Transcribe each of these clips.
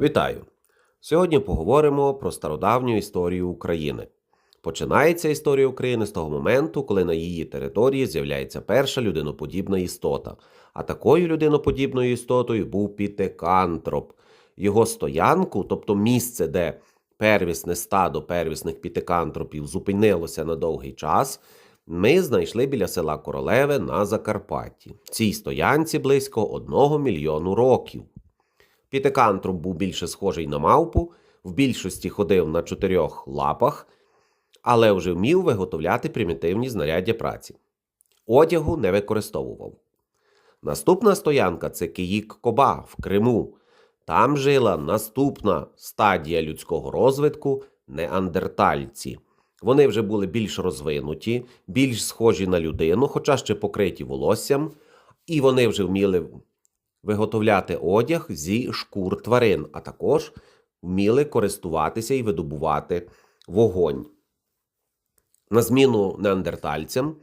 Вітаю! Сьогодні поговоримо про стародавню історію України. Починається історія України з того моменту, коли на її території з'являється перша людиноподібна істота. А такою людиноподібною істотою був пітекантроп. Його стоянку, тобто місце, де первісне стадо первісних пітекантропів зупинилося на довгий час, ми знайшли біля села Королеве на Закарпатті. В Цій стоянці близько одного мільйону років. Пітекантроп був більше схожий на мавпу, в більшості ходив на чотирьох лапах, але вже вмів виготовляти примітивні знаряддя праці. Одягу не використовував. Наступна стоянка це Киїк Коба в Криму. Там жила наступна стадія людського розвитку неандертальці. Вони вже були більш розвинуті, більш схожі на людину, хоча ще покриті волоссям, і вони вже вміли виготовляти одяг зі шкур тварин, а також вміли користуватися і видобувати вогонь. На зміну неандертальцям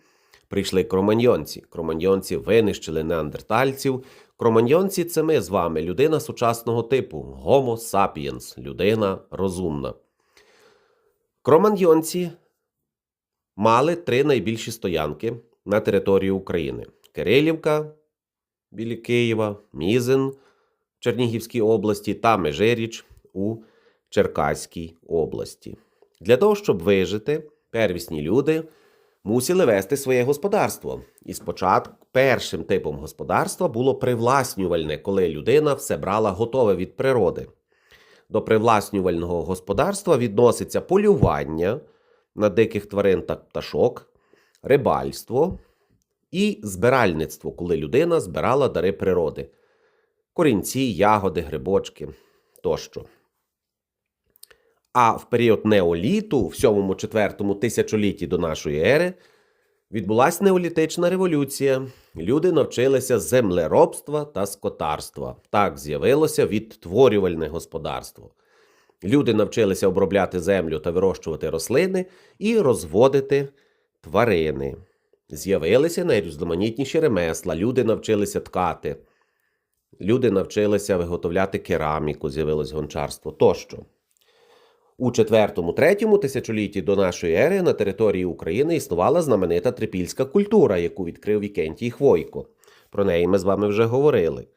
прийшли кроманьйонці. Кроманьйонці винищили неандертальців. Кроманьйонці це ми з вами, людина сучасного типу, Homo sapiens, людина розумна. Кроманьйонці мали три найбільші стоянки на території України: Кирилівка біля Києва, Мізин в Чернігівській області та Межиріч у Черкаській області. Для того, щоб вижити, первісні люди мусили вести своє господарство. І спочатку першим типом господарства було привласнювальне, коли людина все брала готове від природи. До привласнювального господарства відноситься полювання на диких тварин та пташок, рибальство і збиральництво, коли людина збирала дари природи: корінці, ягоди, грибочки тощо. А в період неоліту, в 7-4 тисячолітті до нашої ери, відбулася неолітична революція. Люди навчилися землеробства та скотарства. Так з'явилося відтворювальне господарство. Люди навчилися обробляти землю та вирощувати рослини і розводити тварини. З'явилися найрізноманітніші ремесла, люди навчилися ткати, люди навчилися виготовляти кераміку, з'явилось гончарство тощо. У 4-3 тисячолітті до нашої ери на території України існувала знаменита трипільська культура, яку відкрив Вікентій Хвойко. Про неї ми з вами вже говорили.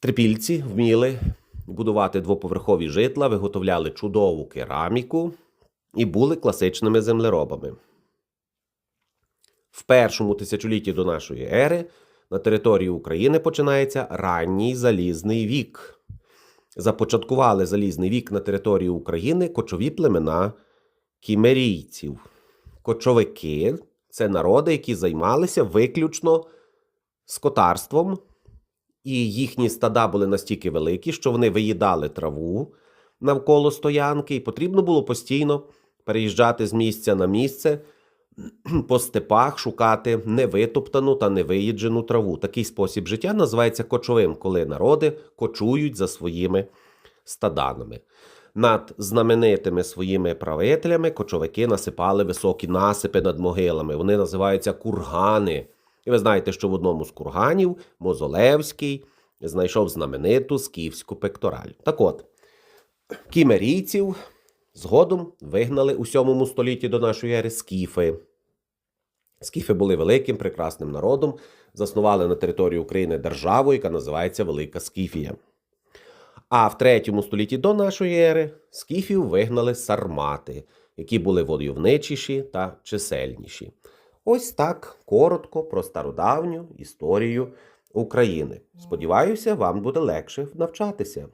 Трипільці вміли будувати двоповерхові житла, виготовляли чудову кераміку і були класичними землеробами. В першому тисячолітті до нашої ери на території України починається ранній залізний вік. Започаткували залізний вік на території України кочові племена кімерійців. Кочовики це народи, які займалися виключно скотарством, і їхні стада були настільки великі, що вони виїдали траву навколо стоянки, і потрібно було постійно переїжджати з місця на місце по степах шукати невитоптану та невиїджену траву. Такий спосіб життя називається кочовим, коли народи кочують за своїми стаданами. Над знаменитими своїми правителями кочовики насипали високі насипи над могилами. Вони називаються кургани. І ви знаєте, що в одному з курганів Мозолевський знайшов знамениту скіфську пектораль. Так от, кімерійців згодом вигнали у 7 столітті до нашої ери скіфи. Скіфи були великим, прекрасним народом, заснували на території України державу, яка називається Велика Скіфія. А в 3 столітті до нашої ери скіфів вигнали сармати, які були войовничіші та чисельніші. Ось так коротко про стародавню історію України. Сподіваюся, вам буде легше навчатися.